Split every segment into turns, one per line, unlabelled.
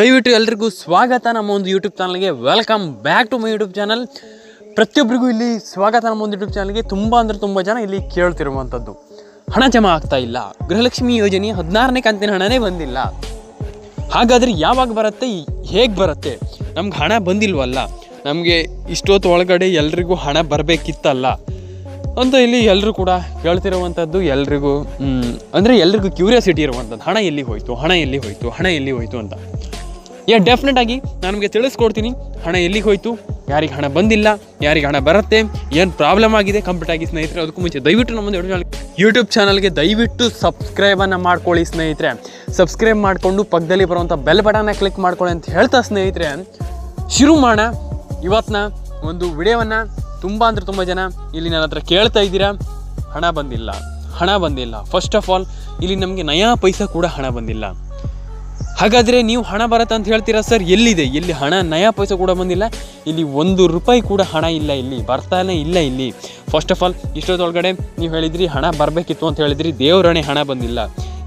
ದಯವಿಟ್ಟು ಎಲ್ರಿಗೂ ಸ್ವಾಗತ. ನಮ್ಮ ಒಂದು ಯೂಟ್ಯೂಬ್ ಚಾನಲ್ಗೆ welcome back to my YouTube channel ಪ್ರತಿಯೊಬ್ಬರಿಗೂ ಇಲ್ಲಿ ಸ್ವಾಗತ ನಮ್ಮ ಒಂದು ಯೂಟ್ಯೂಬ್ ಚಾನಲ್ಗೆ ತುಂಬ ಅಂದರೆ ತುಂಬ ಜನ ಇಲ್ಲಿ ಕೇಳ್ತಿರುವಂಥದ್ದು ಹಣ ಜಮಾ ಆಗ್ತಾ ಇಲ್ಲ. ಗೃಹಲಕ್ಷ್ಮಿ ಯೋಜನೆ ಹದಿನಾರನೇ ಕಂತಿನ ಹಣನೇ ಬಂದಿಲ್ಲ. ಹಾಗಾದರೆ ಯಾವಾಗ ಬರುತ್ತೆ? ಹೇಗೆ ಬರುತ್ತೆ? ನಮ್ಗೆ ಹಣ ಬಂದಿಲ್ವಲ್ಲ? ನಮಗೆ ಇಷ್ಟೊತ್ತು ಒಳಗಡೆ ಎಲ್ರಿಗೂ ಹಣ ಬರಬೇಕಿತ್ತಲ್ಲ? ಅಂತ ಇಲ್ಲಿ ಎಲ್ಲರೂ ಕೂಡ ಕೇಳ್ತಿರುವಂಥದ್ದು ಎಲ್ರಿಗೂ ಅಂದರೆ ಎಲ್ರಿಗೂ ಕ್ಯೂರಿಯಾಸಿಟಿ ಇರುವಂಥದ್ದು ಹಣ ಎಲ್ಲಿ ಹೋಯಿತು? ಹಣ ಎಲ್ಲಿ ಹೋಯಿತು? ಹಣ ಎಲ್ಲಿ ಹೋಯಿತು ಅಂತ. ಯಾ ಡೆಫಿನೆಟ್ ಆಗಿ ನಾನು ನಿಮಗೆ ತಿಳಿಸ್ಕೊಡ್ತೀನಿ. ಹಣ ಎಲ್ಲಿಗೆ ಹೋಯಿತು? ಯಾರಿಗೆ ಹಣ ಬಂದಿಲ್ಲ? ಯಾರಿಗೆ ಹಣ ಬರುತ್ತೆ? ಏನು ಪ್ರಾಬ್ಲಮ್ ಆಗಿದೆ? ಕಂಪ್ಲೀಟ್ ಆಗಿ ಸ್ನೇಹಿತರೆ, ಅದಕ್ಕೂ ಮುಂಚೆ ದಯವಿಟ್ಟು ನಮ್ಮ ಯೂಟ್ಯೂಬ್ ಚಾನಲ್ಗೆ ದಯವಿಟ್ಟು ಸಬ್ಸ್ಕ್ರೈಬನ್ನು ಮಾಡ್ಕೊಳ್ಳಿ ಸ್ನೇಹಿತರೆ. ಸಬ್ಸ್ಕ್ರೈಬ್ ಮಾಡಿಕೊಂಡು ಪಕ್ಕದಲ್ಲಿ ಬರುವಂಥ ಬೆಲ್ ಬಟನ್ನ ಕ್ಲಿಕ್ ಮಾಡ್ಕೊಳ್ಳಿ ಅಂತ ಹೇಳ್ತಾ ಸ್ನೇಹಿತರೆ. ಶುರು ಮಾಡ ಇವತ್ತಿನ ಒಂದು ವಿಡಿಯೋವನ್ನು ತುಂಬ ಅಂದರೆ ತುಂಬ ಜನ ಇಲ್ಲಿ ನನ್ನ ಹತ್ರ ಕೇಳ್ತಾ ಇದ್ದೀರಾ. ಹಣ ಬಂದಿಲ್ಲ. ಹಣ ಬಂದಿಲ್ಲ. ಫಸ್ಟ್ ಆಫ್ ಆಲ್ ಇಲ್ಲಿ ನಮಗೆ ನಯಾ ಪೈಸಾ ಕೂಡ ಹಣ ಬಂದಿಲ್ಲ. ಹಾಗಾದರೆ ನೀವು ಹಣ ಬರುತ್ತೆ ಅಂತ ಹೇಳ್ತೀರಾ ಸರ್? ಎಲ್ಲಿದೆ? ಇಲ್ಲಿ ಹಣ, ನಯಾ ಪೈಸೆ ಕೂಡ ಬಂದಿಲ್ಲ. ಇಲ್ಲಿ ಒಂದು ರೂಪಾಯಿ ಕೂಡ ಹಣ ಇಲ್ಲ ಇಲ್ಲಿ, ಬರ್ತಾನೆ ಇಲ್ಲ ಇಲ್ಲಿ. ಫಸ್ಟ್ ಆಫ್ ಆಲ್ ಇಷ್ಟೊತ್ತೊಳಗಡೆ ನೀವು ಹೇಳಿದ್ರಿ ಹಣ ಬರಬೇಕಿತ್ತು ಅಂತ ಹೇಳಿದ್ರಿ ದೇವರಣೆ ಹಣ ಬಂದಿಲ್ಲ.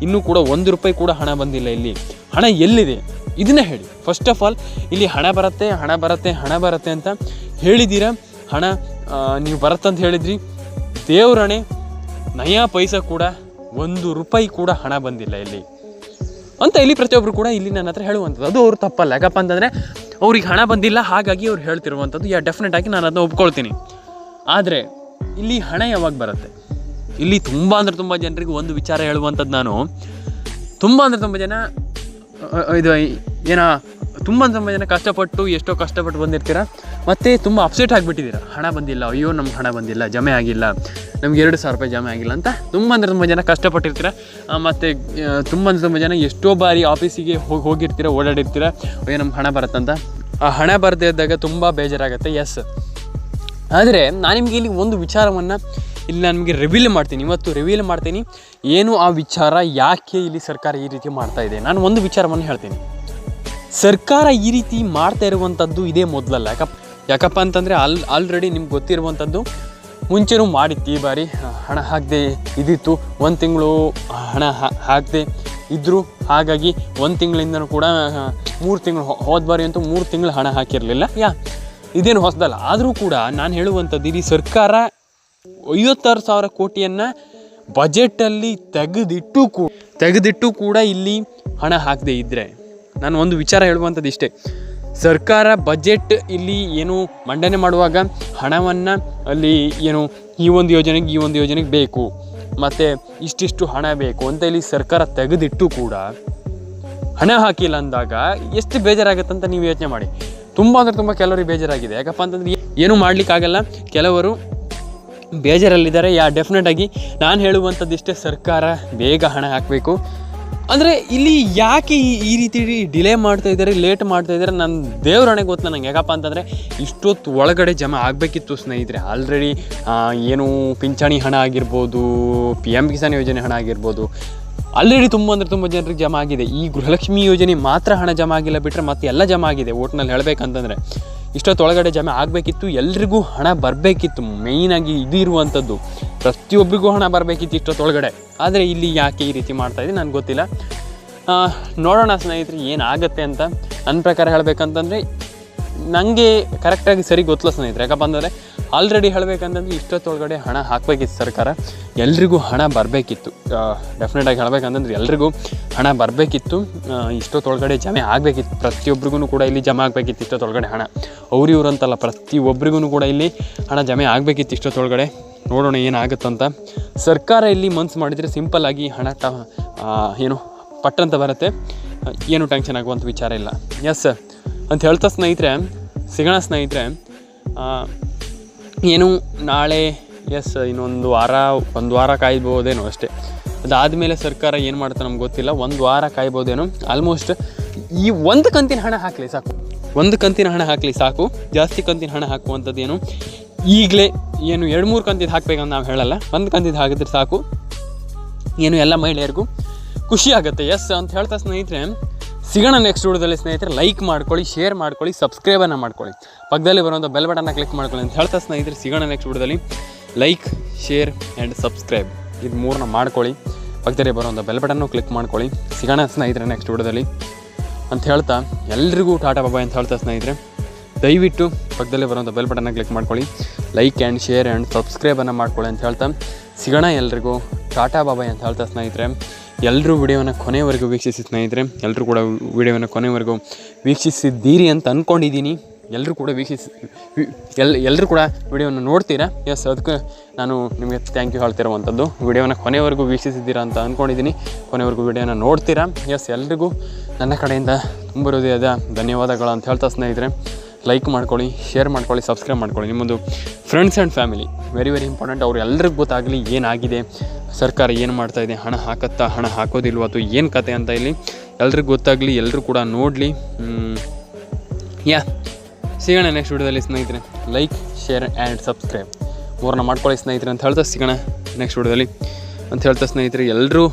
ಇನ್ನೂ ಕೂಡ ಒಂದು ರೂಪಾಯಿ ಕೂಡ ಹಣ ಬಂದಿಲ್ಲ ಇಲ್ಲಿ. ಹಣ ಎಲ್ಲಿದೆ? ಇದನ್ನೇ ಹೇಳಿ. ಫಸ್ಟ್ ಆಫ್ ಆಲ್ ಇಲ್ಲಿ ಹಣ ಬರುತ್ತೆ ಹಣ ಬರುತ್ತೆ ಹಣ ಬರುತ್ತೆ ಅಂತ ಹೇಳಿದ್ದೀರಾ? ಹಣ ನೀವು ಬರುತ್ತಂತ ಹೇಳಿದ್ರಿ. ದೇವರಣೆ ನಯಾ ಪೈಸೆ ಕೂಡ ಒಂದು ರೂಪಾಯಿ ಕೂಡ ಹಣ ಬಂದಿಲ್ಲ ಇಲ್ಲಿ. ಅಂತ ಇಲ್ಲಿ ಪ್ರತಿಯೊಬ್ಬರು ಕೂಡ ಇಲ್ಲಿ ನನ್ನ ಹತ್ರ ಹೇಳುವಂಥದ್ದು. ಅದು ಅವ್ರು ತಪ್ಪಲ್ಲ. ಯಾಕಪ್ಪ ಅಂತಂದರೆ ಅವ್ರಿಗೆ ಹಣ ಬಂದಿಲ್ಲ, ಹಾಗಾಗಿ ಅವ್ರು ಹೇಳ್ತಿರುವಂಥದ್ದು. ಯಾ ಡೆಫಿನೆಟ್ ಆಗಿ ನಾನು ಅದನ್ನ ಒಪ್ಕೊಳ್ತೀನಿ. ಆದರೆ, ಇಲ್ಲಿ ಹಣ ಯಾವಾಗ ಬರುತ್ತೆ? ಇಲ್ಲಿ ತುಂಬ ಅಂದರೆ ತುಂಬ ಜನರಿಗೆ ಒಂದು ವಿಚಾರ ಹೇಳುವಂಥದ್ದು ನಾನು. ತುಂಬ ಅಂದರೆ ತುಂಬ ಜನ ಇದು, ಏನ ತುಂಬ ತುಂಬ ಜನ ಕಷ್ಟಪಟ್ಟು ಎಷ್ಟೋ ಕಷ್ಟಪಟ್ಟು ಬಂದಿರ್ತೀರ? ಮತ್ತು ತುಂಬ ಅಪ್ಸೆಟ್ ಆಗಿಬಿಟ್ಟಿದ್ದೀರ? ಹಣ ಬಂದಿಲ್ಲ, ಅಯ್ಯೋ ನಮ್ಗೆ ಹಣ ಬಂದಿಲ್ಲ, ಜಮೆ ಆಗಿಲ್ಲ, ನಮ್ಗೆ ಎರಡು ಸಾವಿರ ರೂಪಾಯಿ ಜಮೆ ಆಗಿಲ್ಲ ಅಂತ ತುಂಬ ಅಂದರೆ ತುಂಬ ಜನ ಕಷ್ಟಪಟ್ಟಿರ್ತೀರ? ಮತ್ತು ತುಂಬ ಅಂದರೆ ತುಂಬ ಜನ ಎಷ್ಟೋ ಬಾರಿ ಆಫೀಸಿಗೆ ಹೋಗಿ ಹೋಗಿರ್ತೀರ, ಓಡಾಡಿರ್ತೀರ, ಅಯ್ಯೋ ನಮ್ಗೆ ಹಣ ಬರುತ್ತಂತ? ಆ ಹಣ ಬರದೇ ಇದ್ದಾಗ ತುಂಬ ಬೇಜಾರಾಗುತ್ತೆ ಎಸ್ ಆದರೆ ನಾನು ನಿಮಗೆ ಇಲ್ಲಿ ಒಂದು ವಿಚಾರವನ್ನು ಇಲ್ಲಿ ನಿಮಗೆ ರಿವೀಲ್ ಮಾಡ್ತೀನಿ, ಇವತ್ತು ರಿವೀಲ್ ಮಾಡ್ತೀನಿ. ಏನು ಆ ವಿಚಾರ, ಯಾಕೆ ಇಲ್ಲಿ ಸರ್ಕಾರ ಈ ರೀತಿ ಮಾಡ್ತಾ ಇದೆ? ನಾನು ಒಂದು ವಿಚಾರವನ್ನು ಹೇಳ್ತೀನಿ. ಸರ್ಕಾರ ಈ ರೀತಿ ಮಾಡ್ತಾ ಇರುವಂಥದ್ದು ಇದೇ ಮೊದಲಲ್ಲ. ಯಾಕಪ್ಪ ಯಾಕಪ್ಪ ಅಂತಂದರೆ ಆಲ್ ಆಲ್ರೆಡಿ ನಿಮ್ಗೆ ಗೊತ್ತಿರುವಂಥದ್ದು ಮುಂಚೆನೂ ಮಾಡಿತ್ತು ಈ ಬಾರಿ ಹಣ ಹಾಕದೆ ಇದಿತ್ತು. ಒಂದು ತಿಂಗಳು ಹಣ ಹಾಕದೆ ಇದ್ದರು ಹಾಗಾಗಿ ಒಂದು ತಿಂಗಳಿಂದನೂ ಕೂಡ ಮೂರು ತಿಂಗಳು ಹೋದ ಬಾರಿ ಅಂತೂ ಮೂರು ತಿಂಗಳು ಹಣ ಹಾಕಿರಲಿಲ್ಲ. ಯಾ, ಇದೇನು ಹೊಸದಲ್ಲ. ಆದರೂ ಕೂಡ ನಾನು ಹೇಳುವಂಥದ್ದು ಇಡೀ ಸರ್ಕಾರ ಐವತ್ತಾರು ಸಾವಿರ ಕೋಟಿಯನ್ನು ಬಜೆಟಲ್ಲಿ ತೆಗೆದಿಟ್ಟು ಕೂ, ತೆಗೆದಿಟ್ಟು ಕೂಡ ಇಲ್ಲಿ ಹಣ ಹಾಕದೇ ಇದ್ದರೆ ನಾನು ಒಂದು ವಿಚಾರ ಹೇಳುವಂಥದ್ದು ಇಷ್ಟೇ. ಸರ್ಕಾರ ಬಜೆಟ್ ಇಲ್ಲಿ ಏನು ಮಂಡನೆ ಮಾಡುವಾಗ ಹಣವನ್ನು ಅಲ್ಲಿ ಏನು ಈ ಒಂದು ಯೋಜನೆಗೆ ಈ ಒಂದು ಯೋಜನೆಗೆ ಬೇಕು, ಮತ್ತು ಇಷ್ಟಿಷ್ಟು ಹಣ ಬೇಕು ಅಂತ ಇಲ್ಲಿ ಸರ್ಕಾರ ತೆಗೆದಿಟ್ಟು ಕೂಡ ಹಣ ಹಾಕಿಲ್ಲ ಅಂದಾಗ ಎಷ್ಟು ಬೇಜಾರಾಗುತ್ತೆ ಅಂತ ನೀವು ಯೋಚನೆ ಮಾಡಿ. ತುಂಬ ಅಂದರೆ ತುಂಬ ಕೆಲವರಿಗೆ ಬೇಜಾರಾಗಿದೆ. ಯಾಕಪ್ಪ ಅಂತಂದ್ರೆ ಏನೂ ಮಾಡಲಿಕ್ಕಾಗಲ್ಲ. ಕೆಲವರು ಬೇಜಾರಲ್ಲಿದ್ದಾರೆ. ಯಾ ಡೆಫಿನೆಟ್ ಆಗಿ ನಾನು ಹೇಳುವಂಥದ್ದಿಷ್ಟೇ ಸರ್ಕಾರ ಬೇಗ ಹಣ ಹಾಕಬೇಕು. ಅಂದರೆ ಇಲ್ಲಿ ಯಾಕೆ ಈ ಈ ರೀತಿ ಡಿಲೇ ಮಾಡ್ತಾ ಇದ್ದಾರೆ ಲೇಟ್ ಮಾಡ್ತಾ ಇದ್ದಾರೆ? ನನ್ನ ದೇವ್ರಣೆ ಗೊತ್ತು ನಂಗೆ ಯಾಕಪ್ಪ ಅಂತಂದರೆ, ಇಷ್ಟೊತ್ತು ಒಳಗಡೆ ಜಮಾ ಆಗಬೇಕಿತ್ತು ಸ್ನೇಹಿತರೆ. ಆಲ್ರೆಡಿ ಏನು ಪಿಂಚಣಿ ಹಣ ಆಗಿರ್ಬೋದು ಪಿ ಎಂ ಕಿಸಾನ್ ಯೋಜನೆ ಹಣ ಆಗಿರ್ಬೋದು ಆಲ್ರೆಡಿ ತುಂಬ ಅಂದರೆ ತುಂಬ ಜನರಿಗೆ ಜಮಾ ಆಗಿದೆ. ಈ ಗೃಹಲಕ್ಷ್ಮಿ ಯೋಜನೆ ಮಾತ್ರ ಹಣ ಜಮಾ ಆಗಿಲ್ಲ ಬಿಟ್ಟರೆ ಮತ್ತೆ ಎಲ್ಲ ಜಮಾ ಆಗಿದೆ. ಒಟ್ನಲ್ಲಿ ಹೇಳಬೇಕಂತಂದರೆ ಇಷ್ಟೊತ್ತೊಳಗಡೆ ಜಮೆ ಆಗಬೇಕಿತ್ತು, ಎಲ್ರಿಗೂ ಹಣ ಬರಬೇಕಿತ್ತು. ಮೇಯ್ನಾಗಿ ಇದು ಇರುವಂಥದ್ದು ಪ್ರತಿಯೊಬ್ಬರಿಗೂ ಹಣ ಬರಬೇಕಿತ್ತು ಇಷ್ಟೊತ್ತೊಳಗಡೆ. ಆದರೆ ಇಲ್ಲಿ ಯಾಕೆ ಈ ರೀತಿ ಮಾಡ್ತಾ ಇದೆ ನನಗೆ ಗೊತ್ತಿಲ್ಲ. ನೋಡೋಣ ಸ್ನೇಹಿತರೆ, ಏನಾಗುತ್ತೆ ಅಂತ. ನನ್ನ ಪ್ರಕಾರ ಹೇಳಬೇಕಂತಂದರೆ ನನಗೆ ಕರೆಕ್ಟಾಗಿ ಸರಿ ಗೊತ್ತಿಲ್ಲ ಸ್ನೇಹಿತರೆ. ಯಾಕಪ್ಪ ಅಂದರೆ ಆಲ್ರೆಡಿ ಹೇಳಬೇಕಂತಂದ್ರೆ ಇಷ್ಟೊತ್ತೊಳಗಡೆ ಹಣ ಹಾಕಬೇಕಿತ್ತು ಸರ್ಕಾರ. ಎಲ್ರಿಗೂ ಹಣ ಬರಬೇಕಿತ್ತು. ಡೆಫಿನೆಟಾಗಿ ಹೇಳಬೇಕಂತಂದ್ರೆ ಎಲ್ರಿಗೂ ಹಣ ಬರಬೇಕಿತ್ತು. ಇಷ್ಟೊತ್ತೊಳಗಡೆ ಜಮೆ ಆಗಬೇಕಿತ್ತು. ಪ್ರತಿಯೊಬ್ಬರಿಗೂ ಕೂಡ ಇಲ್ಲಿ ಜಮೆ ಆಗಬೇಕಿತ್ತು ಇಷ್ಟೊತ್ತೊಳಗಡೆ ಹಣ. ಅವ್ರಿವ್ರಂತಲ್ಲ ಪ್ರತಿಯೊಬ್ಬರಿಗೂ ಕೂಡ ಇಲ್ಲಿ ಹಣ ಜಮೆ ಆಗಬೇಕಿತ್ತು ಇಷ್ಟೊತ್ತೊಳಗಡೆ. ನೋಡೋಣ ಏನಾಗುತ್ತಂತ. ಸರ್ಕಾರ ಇಲ್ಲಿ ಮನ್ಸು ಮಾಡಿದರೆ ಸಿಂಪಲ್ಲಾಗಿ ಹಣ ಟ ಏನು, ಪಟ್ಟಂತ ಬರುತ್ತೆ. ಏನು ಟೆನ್ಷನ್ ಆಗುವಂಥ ವಿಚಾರ ಇಲ್ಲ. ಎಸ್ ಅಂತ ಹೇಳ್ತಾ ಸ್ನೇಹಿತರೆ, ಸಿಗೋಣ ಸ್ನೇಹಿತರೆ ಏನು, ನಾಳೆ ಎಸ್ ಇನ್ನೊಂದು ವಾರ, ಒಂದು ವಾರ ಕಾಯ್ಬೋದೇನೋ ಅಷ್ಟೇ. ಅದಾದಮೇಲೆ ಸರ್ಕಾರ ಏನು ಮಾಡುತ್ತೆ ನಮ್ಗೆ ಗೊತ್ತಿಲ್ಲ. ಒಂದು ವಾರ ಕಾಯ್ಬೋದೇನೋ. ಆಲ್ಮೋಸ್ಟ್ ಈ ಒಂದು ಕಂತಿನ ಹಣ ಹಾಕಲಿ ಸಾಕು. ಒಂದು ಕಂತಿನ ಹಣ ಹಾಕಲಿ ಸಾಕು. ಜಾಸ್ತಿ ಕಂತಿನ ಹಣ ಹಾಕುವಂಥದ್ದೇನು ಈಗಲೇ ಏನು ಎರಡು ಮೂರು ಕಂತಿದ್ದು ಹಾಕ್ಬೇಕಂತ ನಾವು ಹೇಳಲ್ಲ. ಒಂದು ಕಂತಿದ್ದು ಹಾಕಿದ್ರೆ ಸಾಕು. ಏನು ಎಲ್ಲ ಮಹಿಳೆಯರಿಗೂ ಖುಷಿ ಆಗುತ್ತೆ. ಎಸ್ ಅಂತ ಹೇಳ್ತಾ ಸ್ನೇಹಿತರೆ, ಸಿಗೋಣ ನೆಕ್ಸ್ಟ್ ವಿಡಿಯೋದಲ್ಲಿ ಸ್ನೇಹಿತರೆ ಲೈಕ್ ಮಾಡ್ಕೊಳ್ಳಿ ಶೇರ್ ಮಾಡ್ಕೊಳ್ಳಿ ಸಬ್ಸ್ಕ್ರೈಬನ್ನು ಮಾಡ್ಕೊಳ್ಳಿ. ಪಕ್ಕದಲ್ಲಿ ಬರುವಂಥ ಬೆಲ್ ಬಟನ್ನ ಕ್ಲಿಕ್ ಮಾಡ್ಕೊಳ್ಳಿ ಅಂತ ಹೇಳ್ತಾ ಸ್ನೇಹಿತರೆ, ಸಿಗೋಣ ನೆಕ್ಸ್ಟ್ ವಿಡಿಯೋದಲ್ಲಿ ಲೈಕ್ ಶೇರ್ ಆ್ಯಂಡ್ ಸಬ್ಸ್ಕ್ರೈಬ್ ಇದು ಮೂರನ್ನ ಮಾಡ್ಕೊಳ್ಳಿ. ಪಕ್ಕದಲ್ಲಿ ಬರುವಂಥ ಬೆಲ್ ಬಟನ್ನು ಕ್ಲಿಕ್ ಮಾಡ್ಕೊಳ್ಳಿ. ಸಿಗೋಣ ಸ್ನೇಹಿತರೆ ನೆಕ್ಸ್ಟ್ ವಿಡಿಯೋದಲ್ಲಿ ಅಂತ ಹೇಳ್ತಾ ಎಲ್ರಿಗೂ ಟಾಟಾ ಬಾಬಾಯ್ ಅಂತ ಹೇಳ್ತಾ ಸ್ನೇಹಿತರೆ. ದಯವಿಟ್ಟು ಪಕ್ಕದಲ್ಲೇ ಬರೋಂಥ ಬೆಲ್ ಬಟನ್ನ ಕ್ಲಿಕ್ ಮಾಡ್ಕೊಳ್ಳಿ. ಲೈಕ್ ಆ್ಯಂಡ್ ಶೇರ್ ಆ್ಯಂಡ್ ಸಬ್ಸ್ಕ್ರೈಬನ್ನು ಮಾಡ್ಕೊಳ್ಳಿ ಅಂತ ಹೇಳ್ತಾ ಸಿಗೋಣ ಎಲ್ರಿಗೂ. ಟಾಟಾ ಬಾಬಾಯ್ ಅಂತ ಹೇಳ್ತಾ ಸ್ನೇಹಿತರೆ ಎಲ್ಲರೂ ವಿಡಿಯೋವನ್ನು ಕೊನೆವರೆಗೂ ವೀಕ್ಷಿಸಿ ಸ್ನೇಹಿತರೆ ಎಲ್ಲರೂ ಕೂಡ ವಿಡಿಯೋವನ್ನು ಕೊನೆವರೆಗೂ ವೀಕ್ಷಿಸಿದ್ದೀರಿ ಅಂತ ಅಂದ್ಕೊಂಡಿದ್ದೀನಿ ಎಲ್ಲರೂ ಕೂಡ ವೀಕ್ಷಿಸಿ ಎಲ್ ಎಲ್ಲರೂ ಕೂಡ ವಿಡಿಯೋವನ್ನು ನೋಡ್ತೀರಾ? ಎಸ್ ಅದಕ್ಕೆ ನಾನು ನಿಮಗೆ ಥ್ಯಾಂಕ್ ಯು ಹೇಳ್ತಿರುವಂಥದ್ದು. ವಿಡಿಯೋನ ಕೊನೆವರೆಗೂ ವೀಕ್ಷಿಸಿದ್ದೀರಾ ಅಂತ ಅಂದ್ಕೊಂಡಿದ್ದೀನಿ ಕೊನೆವರೆಗೂ ವಿಡಿಯೋನ ನೋಡ್ತೀರಾ? ಎಸ್ ಎಲ್ರಿಗೂ ನನ್ನ ಕಡೆಯಿಂದ ತುಂಬ ಹೃದಯದ ಧನ್ಯವಾದಗಳು ಅಂತ ಹೇಳ್ತಾ ಸ್ನೇಹಿತರೆ. ಲೈಕ್ ಮಾಡ್ಕೊಳ್ಳಿ ಶೇರ್ ಮಾಡ್ಕೊಳ್ಳಿ ಸಬ್ಸ್ಕ್ರೈಬ್ ಮಾಡ್ಕೊಳ್ಳಿ. ನಿಮ್ಮದು friends and family very very important ಅವ್ರು ಎಲ್ರಿಗೂ ಗೊತ್ತಾಗಲಿ ಏನಾಗಿದೆ, ಸರ್ಕಾರ ಏನು ಮಾಡ್ತಾ ಇದೆ, ಹಣ ಹಾಕತ್ತಾ, ಹಣ ಹಾಕೋದಿಲ್ವ ಅಥವಾ ಏನು ಕತೆ ಅಂತ ಇಲ್ಲಿ ಎಲ್ರಿಗೂ ಗೊತ್ತಾಗಲಿ ಎಲ್ಲರೂ ಕೂಡ ನೋಡಲಿ. ಯಾ ಸಿಗೋಣ ನೆಕ್ಸ್ಟ್ ವಿಡಿಯೋದಲ್ಲಿ ಸ್ನೇಹಿತರೆ. ಲೈಕ್ ಶೇರ್ ಆ್ಯಂಡ್ ಸಬ್ಸ್ಕ್ರೈಬ್ ಮೂರನ್ನ ಮಾಡ್ಕೊಳ್ಳಿ ಸ್ನೇಹಿತರೆ ಅಂತ ಹೇಳ್ತಾ ಸಿಗೋಣ ನೆಕ್ಸ್ಟ್ ವಿಡಿಯೋದಲ್ಲಿ. ಅಂತ ಹೇಳ್ತಾ ಸ್ನೇಹಿತರೆ ಎಲ್ಲರೂ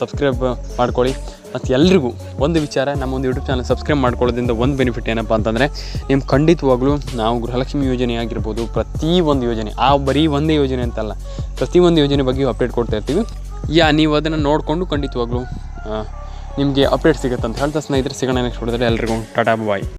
ಸಬ್ಸ್ಕ್ರೈಬ್ ಮಾಡ್ಕೊಳ್ಳಿ. ಮತ್ತು ಎಲ್ರಿಗೂ ಒಂದು ವಿಚಾರ, ನಮ್ಮ ಒಂದು ಯೂಟ್ಯೂಬ್ ಚಾನಲ್ ಸಬ್ಸ್ಕ್ರೈಬ್ ಮಾಡ್ಕೊಳ್ಳೋದ್ರಿಂದ ಒಂದು ಬೆನಿಫಿಟ್ ಏನಪ್ಪ ಅಂತಂದರೆ ನಿಮ್ಮ ಖಂಡಿತವಾಗ್ಲೂ ನಾವು ಗೃಹಲಕ್ಷ್ಮಿ ಯೋಜನೆ ಆಗಿರ್ಬೋದು, ಪ್ರತಿ ಒಂದು ಯೋಜನೆ, ಆ ಬರೀ ಒಂದೇ ಯೋಜನೆ ಅಂತಲ್ಲ, ಪ್ರತಿ ಒಂದು ಯೋಜನೆ ಬಗ್ಗೆಯೂ ಅಪ್ಡೇಟ್ ಕೊಡ್ತಾ ಇರ್ತೀವಿ. ಯಾ, ನೀವು ಅದನ್ನು ನೋಡಿಕೊಂಡು ಖಂಡಿತವಾಗ್ಲೂ ನಿಮಗೆ ಅಪ್ಡೇಟ್ ಸಿಗುತ್ತೆ ಅಂತ ಹೇಳ್ತಾ ಸ್ನೇಹಿತರೆ, ಸಿಗೋಣ ನೆಕ್ಸ್ಟ್ ಹೊಡೆದ್ರೆ ಎಲ್ರಿಗೂ. ಟಾಟಾ ಬಾಯ್